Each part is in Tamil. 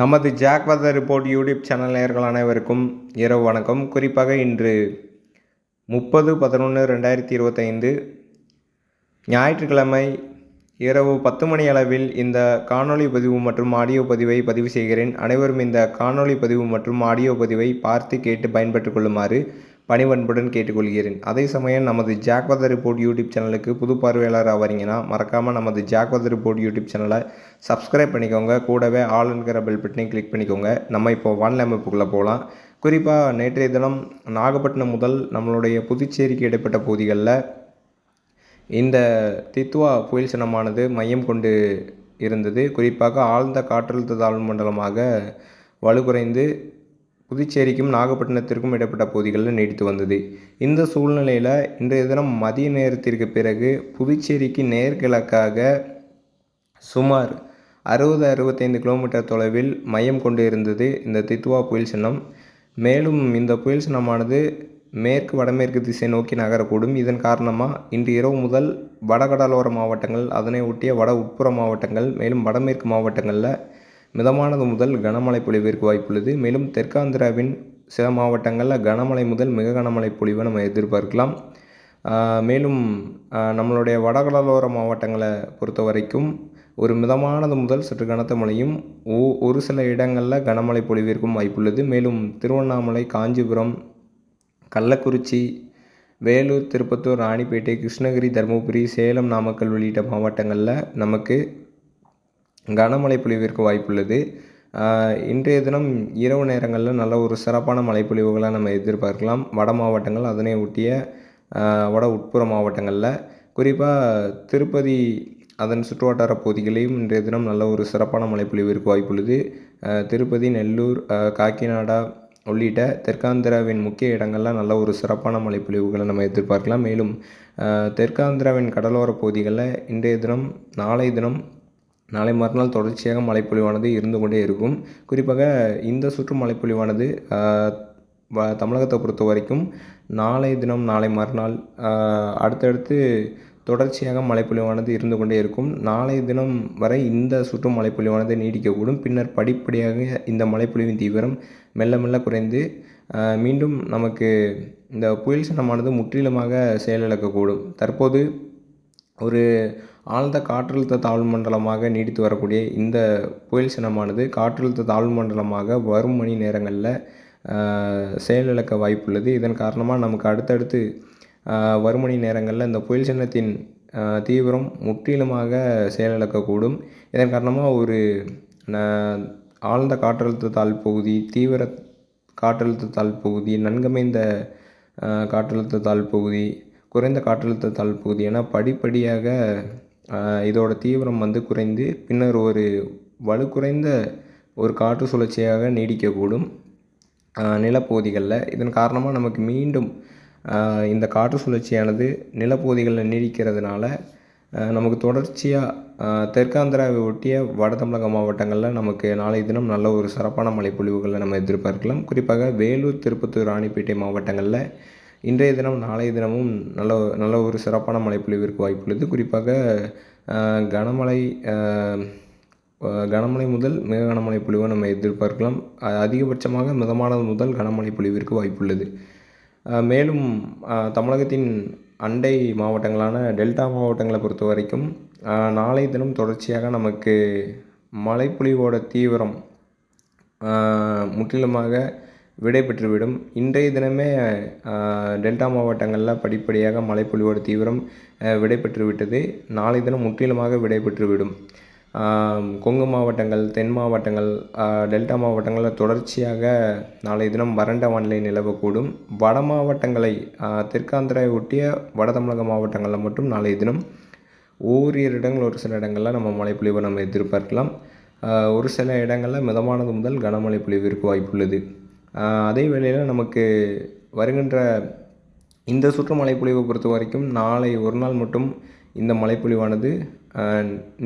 நமது ஜாக்வத ரிப்போர்ட் யூடியூப் சேனல் நேர்கள் அனைவருக்கும் இரவு வணக்கம். குறிப்பாக இன்று முப்பது பதினொன்று ரெண்டாயிரத்தி இருபத்தைந்து ஞாயிற்றுக்கிழமை இரவு பத்து மணி அளவில் இந்த காணொளி பதிவு மற்றும் ஆடியோ பதிவை பதிவு செய்கிறேன். அனைவரும் இந்த காணொளி பதிவு மற்றும் ஆடியோ பதிவை பார்த்து கேட்டு பயன்பெற்றுக் கொள்ளுமாறு பணிவன்புடன் கேட்டுக்கொள்கிறேன். அதே சமயம் நமது ஜாக்வதர் ரிப்போர்ட் யூடியூப் சேனலுக்கு புது பார்வையாளராக வரீங்கன்னா மறக்காமல் நமது ஜாக்வதர் ரிப்போர்ட் யூடியூப் சேனலை சப்ஸ்கிரைப் பண்ணிக்கோங்க. கூடவே ஆளுங்கிற பெல் பட்டனையும் கிளிக் பண்ணிக்கோங்க. நம்ம இப்போ வானிலை அமைப்புக்குள்ளே போகலாம் குறிப்பாக நேற்றைய தினம் நாகப்பட்டினம் முதல் நம்மளுடைய புதுச்சேரிக்கு இடைப்பட்ட பகுதிகளில் இந்த தித்வா புயல் சின்னமானது மையம் கொண்டு இருந்தது. குறிப்பாக ஆழ்ந்த காற்றழுத்த தாழ்வு மண்டலமாக வலுக்குறைந்து புதுச்சேரிக்கும் நாகப்பட்டினத்திற்கும் இடப்பட்ட பகுதிகளில் நீடித்து வந்தது. இந்த சூழ்நிலையில் இன்றைய தினம் மதிய நேரத்திற்கு பிறகு புதுச்சேரிக்கு நேர்கிழக்காக சுமார் அறுபது அறுபத்தைந்து கிலோமீட்டர் தொலைவில் மையம் கொண்டு இருந்தது இந்த தித்துவா புயல் சின்னம். மேலும் இந்த புயல் சின்னமானது மேற்கு வடமேற்கு திசை நோக்கி நகரக்கூடும். இதன் காரணமாக இன்று இரவு முதல் வடகடலோர மாவட்டங்கள் அதனை ஒட்டிய வட உட்புற மாவட்டங்கள் மேலும் வடமேற்கு மாவட்டங்களில் மிதமானது முதல் கனமழை பொழிவிற்கு வாய்ப்புள்ளது. மேலும் தெற்காந்திராவின் சில மாவட்டங்களில் கனமழை முதல் மிக கனமழை பொழிவை நம்ம எதிர்பார்க்கலாம். மேலும் நம்மளுடைய வடகடலோர மாவட்டங்களை பொறுத்த வரைக்கும் ஒரு மிதமானது முதல் சற்று கனத்த மழையும் ஓ ஒரு சில இடங்களில் கனமழை பொழிவிற்கும் வாய்ப்புள்ளது. மேலும் திருவண்ணாமலை காஞ்சிபுரம் கள்ளக்குறிச்சி வேலூர் திருப்பத்தூர் ராணிப்பேட்டை கிருஷ்ணகிரி தருமபுரி சேலம் நாமக்கல் உள்ளிட்ட மாவட்டங்களில் நமக்கு கனமழை பொழிவிற்கு வாய்ப்புள்ளது. இன்றைய தினம் இரவு நேரங்களில் நல்ல ஒரு சிறப்பான மழைப்பொழிவுகளை நம்ம எதிர்பார்க்கலாம். வட மாவட்டங்கள் அதனை ஒட்டிய வட உட்புற மாவட்டங்களில் குறிப்பாக திருப்பதி அதன் சுற்றுவட்டார பகுதிகளையும் இன்றைய தினம் நல்ல ஒரு சிறப்பான மழைப்பொழிவிற்கு வாய்ப்புள்ளது. திருப்பதி நெல்லூர் காக்கிநாடா உள்ளிட்ட தெற்காந்திராவின் முக்கிய இடங்களில் நல்ல ஒரு சிறப்பான மழைப்பொழிவுகளை நம்ம எதிர்பார்க்கலாம். மேலும் தெற்காந்திராவின் கடலோர பகுதிகளில் இன்றைய தினம் நாளை தினம் நாளை மறுநாள் தொடர்ச்சியாக மழைப்பொழிவானது இருந்து கொண்டே இருக்கும். குறிப்பாக இந்த சுற்று மழைப்பொழிவானது தமிழகத்தை பொறுத்த வரைக்கும் நாளை தினம் நாளை மறுநாள் அடுத்தடுத்து தொடர்ச்சியாக மழைப்பொழிவானது இருந்து கொண்டே இருக்கும். நாளை தினம் வரை இந்த சுற்று மழைப்பொழிவானது நீடிக்கக்கூடும். பின்னர் படிப்படியாக இந்த மழைப்பொழிவின் தீவிரம் மெல்ல மெல்ல குறைந்து மீண்டும் நமக்கு இந்த புயல் சின்னமானது முற்றிலுமாக செயலிழக்கக்கூடும். தற்போது ஒரு ஆழ்ந்த காற்றழுத்த தாழ்வு மண்டலமாக நீடித்து வரக்கூடிய இந்த புயல் சின்னமானது காற்றழுத்த தாழ்வு மண்டலமாக வரும் மணி நேரங்களில் செயலிழக்க வாய்ப்புள்ளது. இதன் காரணமாக நமக்கு அடுத்தடுத்து வரும் மணி நேரங்களில் இந்த புயல் சின்னத்தின் தீவிரம் முற்றிலுமாக செயலிழக்கக்கூடும். இதன் காரணமாக ஒரு ஆழ்ந்த காற்றழுத்த தாழ்வு பகுதி தீவிர காற்றழுத்த தாழ்வு பகுதி நன்கமைந்த காற்றழுத்த தாழ்வு பகுதி குறைந்த காற்றழுத்த தாழ்வு பகுதி என படிப்படியாக இதோட தீவிரம் வந்து குறைந்து பின்னர் ஒரு வலுக்குறைந்த ஒரு காற்று சுழற்சியாக நீடிக்கக்கூடும் நிலப்பகுதிகளில். இதன் காரணமாக நமக்கு மீண்டும் இந்த காற்று சுழற்சியானது நிலப்பகுதிகளில் நீடிக்கிறதுனால நமக்கு தொடர்ச்சியாக தெற்காந்திராவை ஒட்டிய வட தமிழக மாவட்டங்களில் நமக்கு நாளை தினம் நல்ல ஒரு சிறப்பான மழைப்பொழிவுகளை நம்ம எதிர்பார்க்கலாம். குறிப்பாக வேலூர் திருப்பத்தூர் ராணிப்பேட்டை மாவட்டங்களில் இன்றைய தினம் நாளைய தினமும் நல்ல நல்ல ஒரு சிறப்பான மழைப்பொழிவிற்கு வாய்ப்புள்ளது குறிப்பாக கனமழை கனமழை முதல் மிக கனமழை பொழிவை நம்ம எதிர்பார்க்கலாம். அதிகபட்சமாக மிதமானது முதல் கனமழை பொழிவிற்கு வாய்ப்புள்ளது மேலும் தமிழகத்தின் அண்டை மாவட்டங்களான டெல்டா மாவட்டங்களை பொறுத்த வரைக்கும் நாளை தினம் தொடர்ச்சியாக நமக்கு மழைப்பொழிவோட தீவிரம் முற்றிலுமாக விடை பெற்றுவிடும் இன்றைய தினமே டெல்டா மாவட்டங்களில் படிப்படியாக மழைப்பொழிவோட தீவிரம் விடை பெற்றுவிட்டது நாளை தினம் முற்றிலுமாக விடை பெற்றுவிடும் கொங்கு மாவட்டங்கள் தென் மாவட்டங்கள் டெல்டா மாவட்டங்களில் தொடர்ச்சியாக நாளைய தினம் வறண்ட வானிலை நிலவக்கூடும். வட மாவட்டங்களை தெற்காந்திராவை ஒட்டிய வட தமிழக மாவட்டங்களில் மட்டும் நாளைய தினம் ஓரிரு இடங்கள் ஒரு சில இடங்களில் நம்ம மழைப்பொழிவை நம்ம எதிர்பார்க்கலாம். ஒரு சில இடங்களில் மிதமானது முதல் கனமழை பொழிவிற்கு வாய்ப்புள்ளது. அதே வேளையில் நமக்கு வருகின்ற இந்த சுற்று மழைப்பொழிவை பொறுத்த வரைக்கும் நாளை ஒரு நாள் மட்டும் இந்த மழைப்பொழிவானது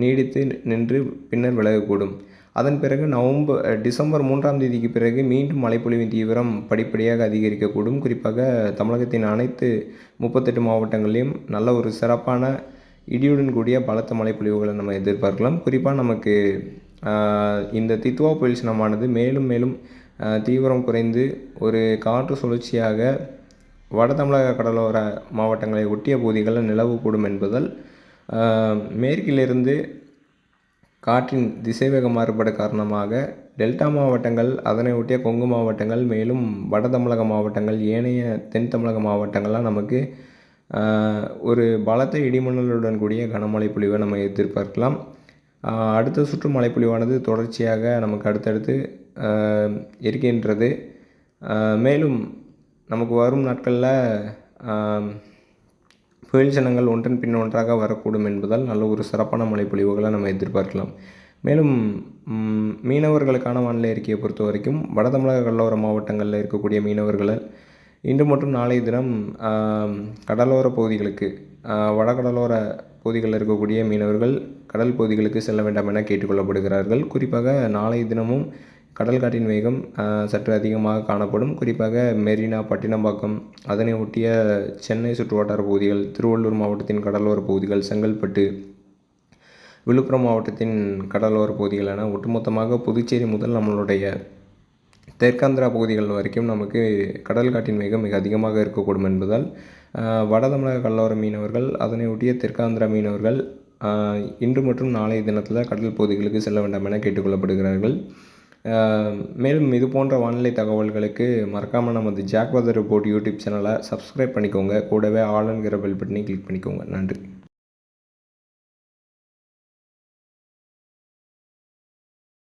நீடித்து நின்று பின்னர் விலகக்கூடும். அதன் பிறகு நவம்பர் டிசம்பர் மூன்றாம் தேதிக்கு பிறகு மீண்டும் மழைப்பொழிவின் தீவிரம் படிப்படியாக அதிகரிக்கக்கூடும். குறிப்பாக தமிழகத்தின் அனைத்து முப்பத்தெட்டு மாவட்டங்களிலும் நல்ல ஒரு சிறப்பான இடியுடன் கூடிய பலத்த மழைப்பொழிவுகளை நம்ம எதிர்பார்க்கலாம். குறிப்பாக நமக்கு இந்த தித்வா புயல் சின்னமானது மேலும் மேலும் தீவிரம் குறைந்து ஒரு காற்று சுழற்சியாக வட தமிழக கடலோர மாவட்டங்களை ஒட்டிய பகுதிகளில் நிலவக்கூடும் என்பதால் மேற்கிலிருந்து காற்றின் திசைவேக மாறுபாடு காரணமாக டெல்டா மாவட்டங்கள் அதனை ஒட்டிய கொங்கு மாவட்டங்கள் மேலும் வட தமிழக மாவட்டங்கள் ஏனைய தென் தமிழக மாவட்டங்கள்லாம் நமக்கு ஒரு பலத்த இடிமின்னலுடன் கூடிய கனமழை பொழிவை நம்ம எதிர்பார்க்கலாம். அடுத்த சுற்று மழைப்பொழிவானது தொடர்ச்சியாக நமக்கு அடுத்தடுத்து இருக்கின்றது. மேலும் நமக்கு வரும் நாட்களில் புயல் சின்னங்கள் ஒன்றன் பின் ஒன்றாக வரக்கூடும் என்பதால் நல்ல ஒரு சிறப்பான மழைப்பொழிவுகளை நம்ம எதிர்பார்க்கலாம். மேலும் மீனவர்களுக்கான வானிலை அறிக்கையை பொறுத்த வரைக்கும் வட தமிழக கடலோர மாவட்டங்களில் இருக்கக்கூடிய மீனவர்களால் இன்று மற்றும் நாளைய தினம் கடலோர பகுதிகளுக்கு வடகடலோர பகுதிகளில் இருக்கக்கூடிய மீனவர்கள் கடல் பகுதிகளுக்கு செல்ல வேண்டாம் என கேட்டுக்கொள்ளப்படுகிறார்கள். குறிப்பாக நாளைய தினமும் கடல் காற்றின் வேகம் சற்று அதிகமாக காணப்படும். குறிப்பாக மெரினா பட்டினம்பாக்கம் அதனை ஒட்டிய சென்னை சுற்றுவட்டார பகுதிகள் திருவள்ளூர் மாவட்டத்தின் கடலோர பகுதிகள் செங்கல்பட்டு விழுப்புரம் மாவட்டத்தின் கடலோர பகுதிகள் என ஒட்டுமொத்தமாக புதுச்சேரி முதல் நம்மளுடைய தெற்காந்திரா பகுதிகள் வரைக்கும் நமக்கு கடல் காட்டின் வேகம் மிக அதிகமாக இருக்கக்கூடும் என்பதால் ஆஹ், வட தமிழக கடலோர மீனவர்கள் அதனை ஒட்டிய தெற்காந்திர மீனவர்கள் இன்று மற்றும் நாளைய தினத்தில் கடல் பகுதிகளுக்கு செல்ல வேண்டாம் என கேட்டுக்கொள்ளப்படுகிறார்கள். மேலும் இது போன்ற வானிலை தகவல்களுக்கு மறக்காமல் நமது ஜாக்வதர் ரிப்போர்ட் யூடியூப் சேனலை சப்ஸ்கிரைப் பண்ணிக்கோங்க. கூடவே ஆளுங்கிற பெல் பட்டனை கிளிக் பண்ணிக்கோங்க. நன்றி.